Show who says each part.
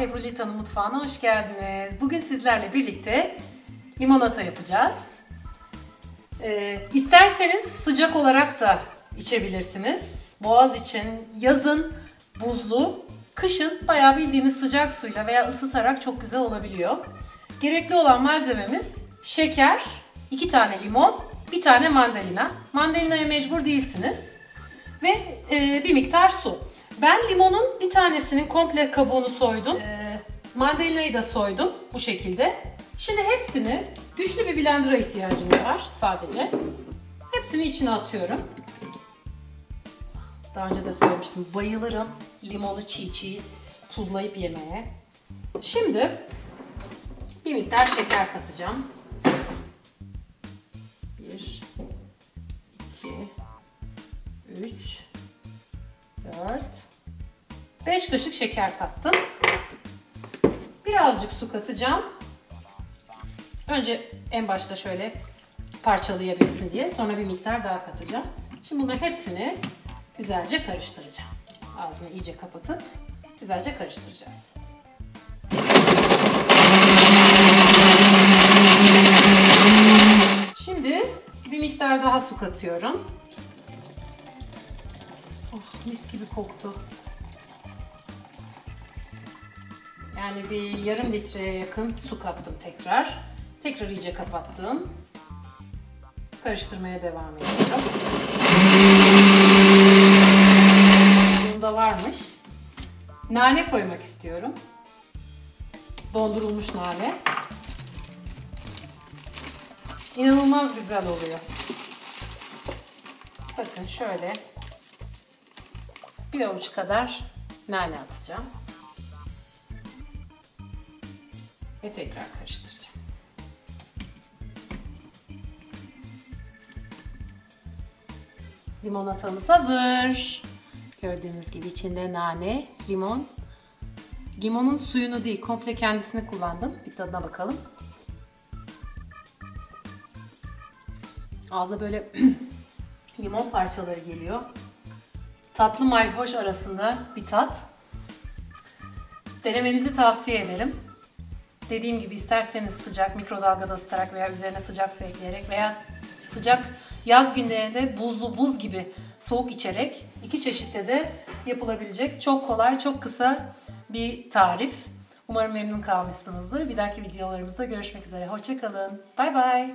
Speaker 1: Dilita'nın mutfağına hoş geldiniz. Bugün sizlerle birlikte limonata yapacağız. Ee, isterseniz sıcak olarak da içebilirsiniz. Boğaz için yazın buzlu, kışın bayağı bildiğiniz sıcak suyla veya ısıtarak çok güzel olabiliyor. Gerekli olan malzememiz şeker, iki tane limon, bir tane mandalina. Mandalinaya mecbur değilsiniz. Ve e, bir miktar su. Ben limonun bir tanesinin komple kabuğunu soydum. E, mandalinayı da soydum bu şekilde. Şimdi hepsini güçlü bir blender'a ihtiyacımız var sadece. Hepsini içine atıyorum. Daha önce de söylemiştim. Bayılırım limonu çiğ çiğ tuzlayıp yemeye. Şimdi bir miktar şeker katacağım. 1 2 3 4 5 kaşık şeker kattım. Birazcık su katacağım. Önce en başta şöyle parçalayabilsin diye. Sonra bir miktar daha katacağım. Şimdi bunların hepsini güzelce karıştıracağım. Ağzını iyice kapatıp güzelce karıştıracağız. Şimdi bir miktar daha su katıyorum. Oh, mis gibi koktu. Yani bir yarım litreye yakın su kattım tekrar. Tekrar iyice kapattım. Karıştırmaya devam ediyorum. Bunda varmış. Nane koymak istiyorum. Dondurulmuş nane. İnanılmaz güzel oluyor. Bakın şöyle bir avuç kadar nane atacağım. Ve tekrar karıştıracağım. Limonatamız hazır. Gördüğünüz gibi içinde nane, limon. Limonun suyunu değil, komple kendisini kullandım. Bir tadına bakalım. Ağza böyle limon parçaları geliyor. Tatlı mayhoş arasında bir tat. Denemenizi tavsiye ederim. Dediğim gibi isterseniz sıcak mikrodalgada ısıtarak veya üzerine sıcak su ekleyerek veya sıcak yaz günlerinde buzlu buz gibi soğuk içerek iki çeşitte de yapılabilecek çok kolay, çok kısa bir tarif. Umarım memnun kalmışsınızdır. Bir dahaki videolarımızda görüşmek üzere. Hoşçakalın. Bay bay.